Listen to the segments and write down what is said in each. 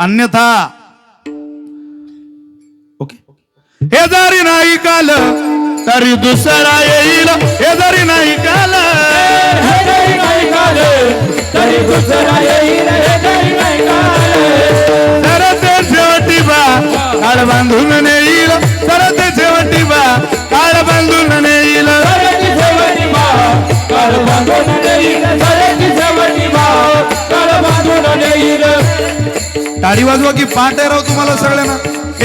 अन्यथा. ओके हे जरी नाही काल तरी दुसरा येईल. हे जरी नाही काल हे जरी नाही काले, तरी दुसरा येईल. हे जरी नाही काले. तर ते शेवटी बा काळ बांधून नेईल. तर ते शेवटी बा काळ बांधून नेईल. शेवटी भाव, काळ बांधून नेईल. टाळी वाजवा की पाठ राव तुम्हाला सगळ्यांना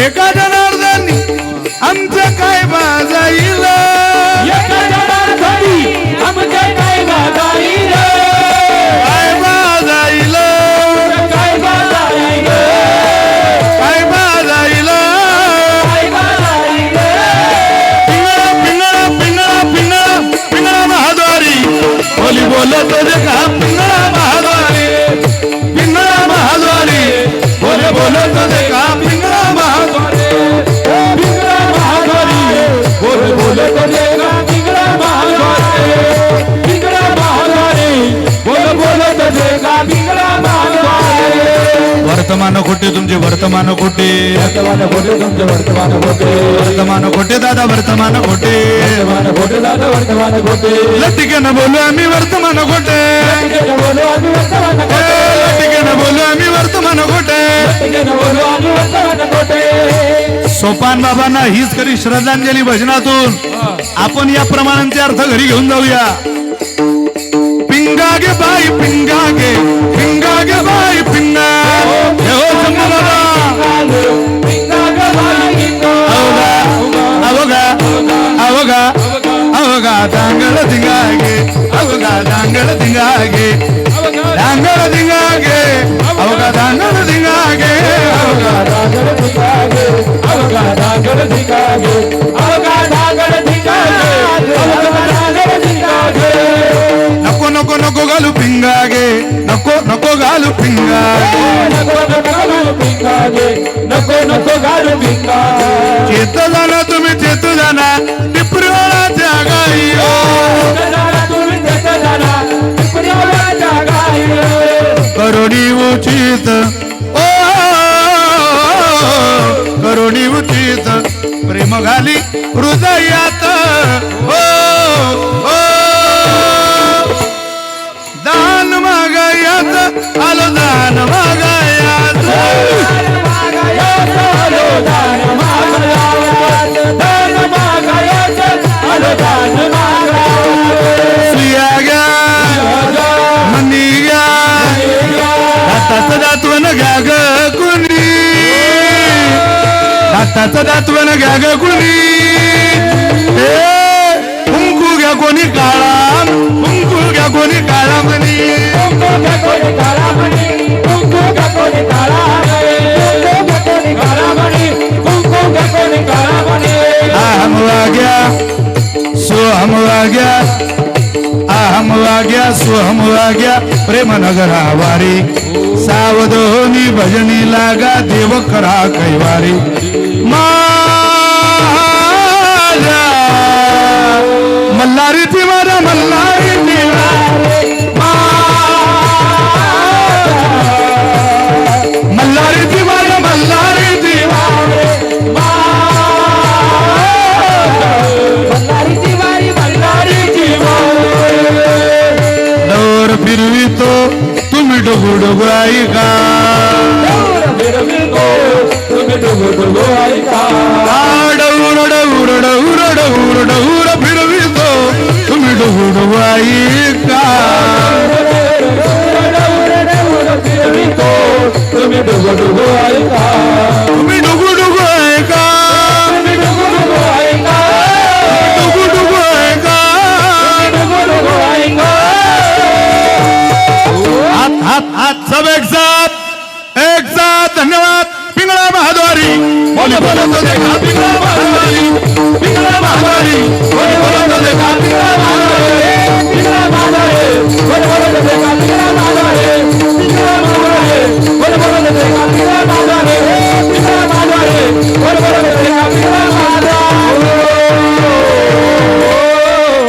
एका जनार्दनी आमचं काय बाजाईल एका जनार्दनी आमचे काय बाजाईल. काय बाजाईल काय बाजाईल. काय बाजाईल काय बाजाईल. पिंगळा पिंगळा पिंगळा पिंगळा पिंगळा महाद्वारी बोली बोलत का पिंगळा बोलत का? पिंगळा महाद्वारी पिंगळा महाद्वारी. बोल देगा पिंगळा महाद्वारी. पिंगळा महाद्वारी. बोल देगा पिंगळा महाद्वारी. वर्तमान खोटे तुमचे? वर्तमान खोटे वर्तमान खोटे तुमचे? वर्तमान खोटे वर्तमान खोटे दादा? वर्तमान खोटे वर्तमान खोटे दादा? वर्तमान खोटे लटिकेनं बोलू आम्ही वर्तमान खोटे बोलू आम्ही वर्तमान खोटे बोलू आम्ही वर्तमान सोपान बाबांना हीच खरी श्रद्धांजली भजनातून आपण या प्रमाणांचे अर्थ घरी घेऊन जाऊया. पिंगागे पिंगागे बाई पिंगा. बाबा. पिंगा ग बाई पिंगा. अवघा अवघा अवघा अवघा डांगळ धिंगागे अवघा डांगळ धिंगागे डांगळ डांगळ धिंगागे अवघा डागर धिकागे, अवघा डागर धिकागे, अवघा डागर धिकागे, अवघा डागर धिकागे. नको नको नको घालू पिंगागे नको नको घालू पिंगागे नको नको घालू नको नको घालू भिंगागे. चेत जाना तुम्ही चेत जाना उचित ओ करोडी उचित प्रेम घाली हृदयात. ओ ओ दातवन घ्या ग कुणी. दाताचं दातवन घ्या ग कुणी कुंकू घ्या कोणी काळा कुंकू घ्या कोणी काळा. वाग्या सोहम वाग्या सावधोनी भजनी लागा देव करा कैवारी. मा दौर फिरवितो तुम्ही डोगू डोगू ऐका डोर फिरवितो, तुम्ही डुगु डुगु ऐका. डौर डौर डौर डौर डौर बोलतो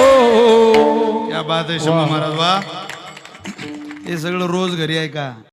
क्या बात आहे शंभू महाराज वा हे सगळं रोज घरी आहे का?